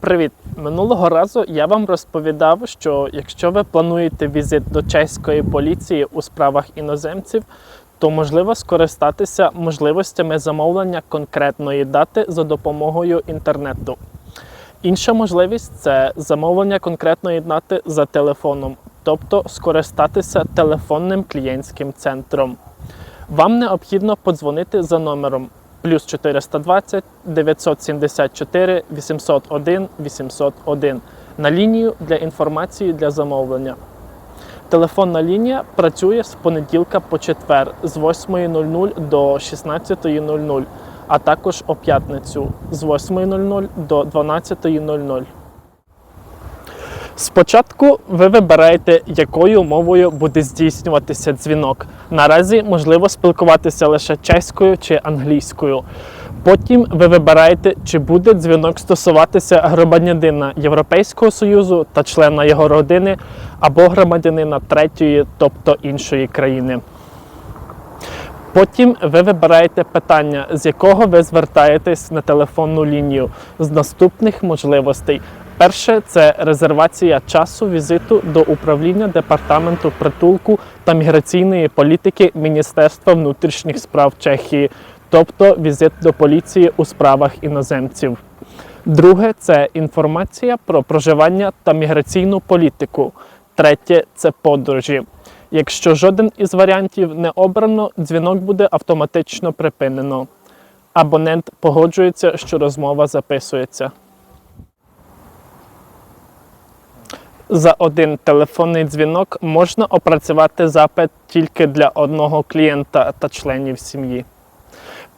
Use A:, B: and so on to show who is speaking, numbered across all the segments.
A: Привіт! Минулого разу я вам розповідав, що якщо ви плануєте візит до чеської поліції у справах іноземців, то можливо скористатися можливостями замовлення конкретної дати за допомогою інтернету. Інша можливість це замовлення конкретної дати за телефоном, тобто скористатися телефонним клієнтським центром. Вам необхідно подзвонити за номером плюс 420 974 801 801 на лінію для інформації для замовлення. Телефонна лінія працює з понеділка по четвер з 8.00 до 16.00, а також о п'ятницю з 8.00 до 12.00. Спочатку ви вибираєте, якою мовою буде здійснюватися дзвінок. Наразі можливо спілкуватися лише чеською чи англійською. Потім ви вибираєте, чи буде дзвінок стосуватися громадянина Європейського Союзу та члена його родини або громадянина третьої, тобто іншої країни. Потім ви вибираєте питання, з якого ви звертаєтесь на телефонну лінію з наступних можливостей. Перше це резервація часу візиту до управління департаменту притулку та міграційної політики Міністерства внутрішніх справ Чехії, тобто візит до поліції у справах іноземців. Друге це інформація про проживання та міграційну політику. Третє це подорожі. Якщо жоден із варіантів не обрано, дзвінок буде автоматично припинено. Абонент погоджується, що розмова записується. За один телефонний дзвінок можна опрацювати запит тільки для одного клієнта та членів сім'ї.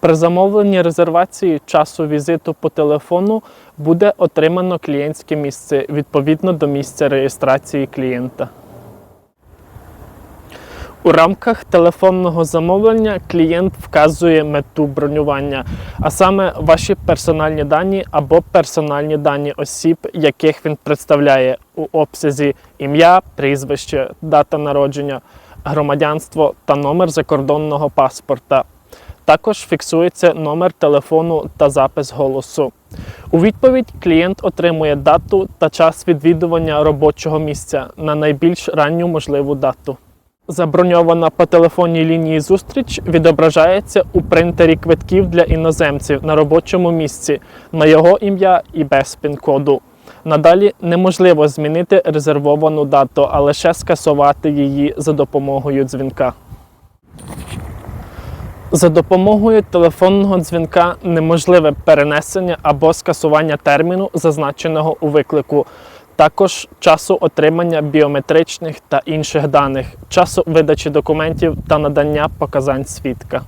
A: При замовленні резервації часу візиту по телефону буде отримано клієнтське місце відповідно до місця реєстрації клієнта. У рамках телефонного замовлення клієнт вказує мету бронювання, а саме ваші персональні дані або персональні дані осіб, яких він представляє у обсязі ім'я, прізвище, дата народження, громадянство та номер закордонного паспорта. Також фіксується номер телефону та запис голосу. У відповідь клієнт отримує дату та час відвідування робочого місця на найбільш ранню можливу дату. Заброньована по телефонній лінії зустріч відображається у принтері квитків для іноземців на робочому місці на його ім'я і без пін-коду. Надалі неможливо змінити резервовану дату, а лише скасувати її за допомогою дзвінка. За допомогою телефонного дзвінка неможливе перенесення або скасування терміну, зазначеного у виклику, також часу отримання біометричних та інших даних, часу видачі документів та надання показань свідка.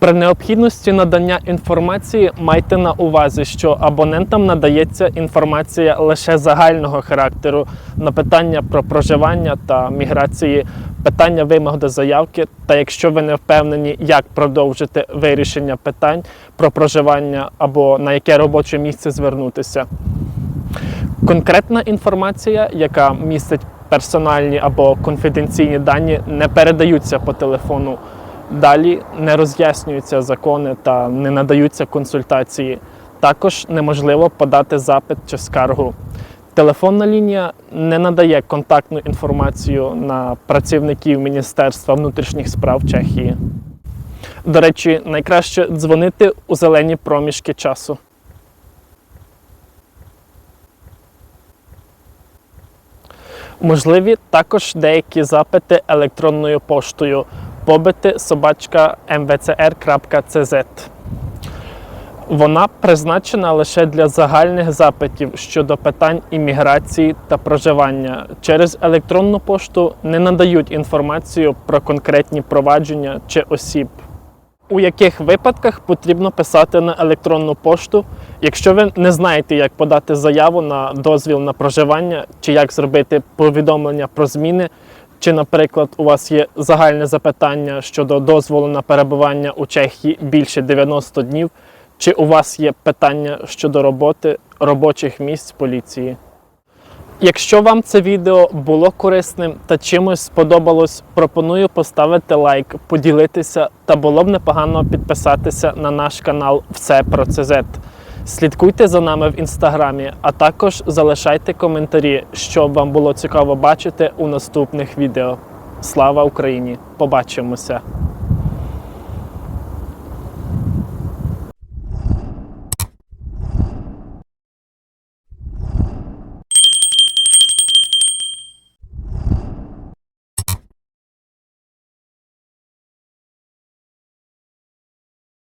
A: При необхідності надання інформації майте на увазі, що абонентам надається інформація лише загального характеру на питання про проживання та міграції, питання вимог до заявки, та якщо ви не впевнені, як продовжити вирішення питань про проживання або на яке робоче місце звернутися. Конкретна інформація, яка містить персональні або конфіденційні дані, не передаються по телефону. Далі не роз'яснюються закони та не надаються консультації. Також неможливо подати запит чи скаргу. Телефонна лінія не надає контактну інформацію на працівників Міністерства внутрішніх справ Чехії. До речі, найкраще дзвонити у зелені проміжки часу. Можливі також деякі запити електронною поштою побити собачка mvcr.cz. Вона призначена лише для загальних запитів щодо питань імміграції та проживання. Через електронну пошту не надають інформацію про конкретні провадження чи осіб. У яких випадках потрібно писати на електронну пошту, якщо ви не знаєте, як подати заяву на дозвіл на проживання, чи як зробити повідомлення про зміни, чи, наприклад, у вас є загальне запитання щодо дозволу на перебування у Чехії більше 90 днів, чи у вас є питання щодо роботи робочих місць поліції. Якщо вам це відео було корисним та чимось сподобалось, пропоную поставити лайк, поділитися та було б непогано підписатися на наш канал Все про ЦЗ. Слідкуйте за нами в інстаграмі, а також залишайте коментарі, що вам було цікаво бачити у наступних відео. Слава Україні! Побачимося!